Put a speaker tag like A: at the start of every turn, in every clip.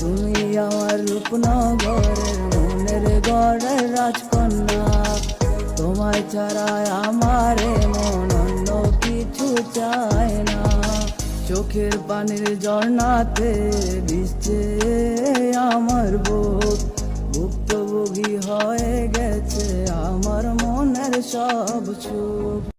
A: তুমি আমার রূপনগরের মনের গড়ের রাজকন্যা। তোমায় ছাড়া আমার মন অন্য কিছু চায় না। চোখের পানির ঝর্ণাতে ভিজছে আমার বুক। ভুক্তভোগী হয়ে গেছে আমার মনের সব সুখ।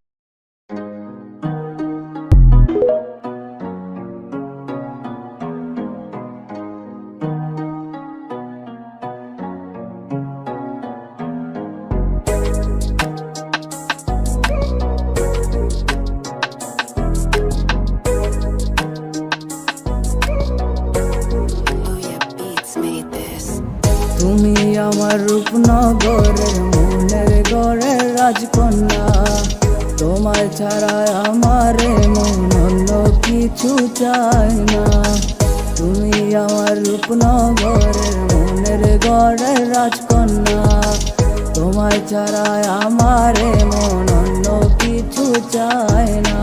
A: আমার রূপনগরের মনের গড়ের রাজকন্যা। তোমার ছাড়া আমার মন অন্য কিছু চায় না। তুমি আমার রূপনগরের মনের গড়ের রাজকন্যা। তোমার ছাড়া আমার মন অন্য কিছু চায় না।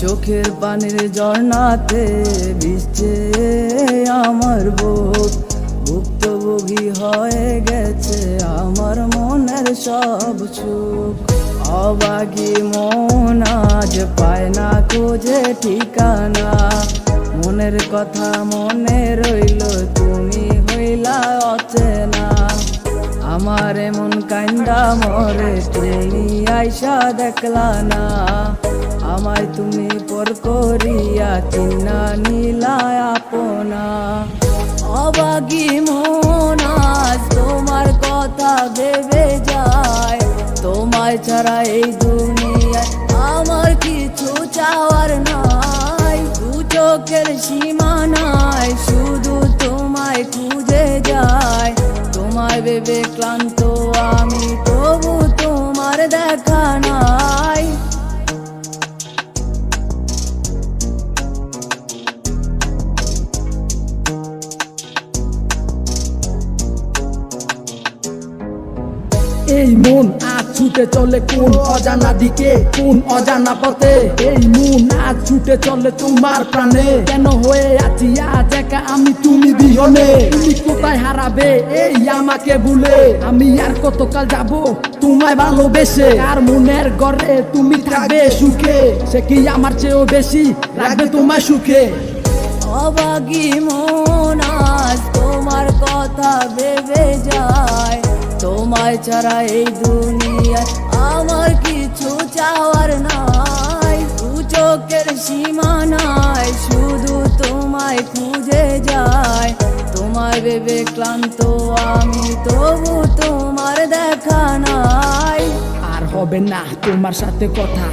A: চোখের পানির ঝর্ণাতে ভিজছে আমার ভুক্তভোগী হয়ে গেছে আমার মনের সব সুখ। অবাগি মন আজ পায় না খোঁজে ঠিকানা। মনের কথা মনে রইল, তুমি হইলা অচেনা। আমার এমন কান্দা মরে তুমি আইসা দেখলা না। আমায় তুমি পর করিয়া চিন্না নীলা আপনা। অবাগি মন ছাড়া এই দুনিয়ায়। আমার কিছু চাওয়ার নাই, দু চোখের সীমা নাই শুধু তোমায় খুঁজে যায়, তোমায় ভেবে ক্লান্ত আমি, তবু তোমার দেখা নাই।
B: এই মন ছুটে চলে কোন অজানা দিকে, কোন অজানা পথে? এই মন আজ ছুটে চলে তোমার প্রাণে। কেন হয়ে আছি আজ একা আমি তুমি বিহনে? তুমি কোথায় হারাবে? এই আমাকে ভুলে। আমি আর কতকাল যাব তোমায় ভালোবেসে? আর মনের ঘরে তুমি থাকবে সুখে? সে কি আমার চেয়েও বেশি রাখবে তোমায় সুখে?
A: অবাগী মন আজ তোমায় ছাড়া এই দুনিয়ায়, আমার কিছু চাওয়ার নাই। দু চোখের সীমা নাই শুধু তোমায় খুঁজে যায়। তোমায় ভেবে ক্লান্ত, আমি তবু তোমার দেখা নাই।
B: আর হবে না তোমার সাথে কথা,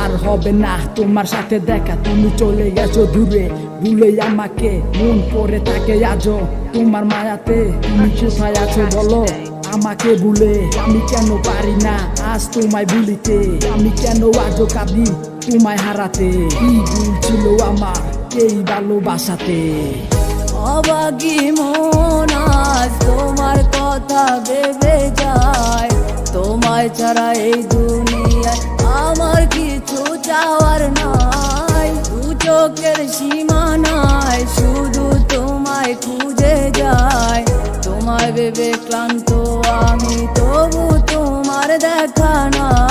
B: আর হবে না তোমার সাথে দেখা। তুমি চলে গেছো দূরে, ভুলে আমাকে মন পড়ে থাকে আজও। তোমার মায়াতে তুমি কোথায় আছো বলো? আমাকে ভুলে, আমি কেন পারি না? আজ তোমায় ভুলিতে, আমি কেন আজও কাঁদি তোমায় হারাতে? ভুল ছিল আমার এই ভালোবাসাতে?
A: অবাগী মন আজ তোমার কথা ভেবে যায়। তোমায় ছাড়া এই দুনিয়ায় আমার কিছু চাওয়ার নাই। দু চোখের সীমা নাই শুধু তোমায় খুঁজে যায়। তোমায় ভেবে ক্লান্ত একখানা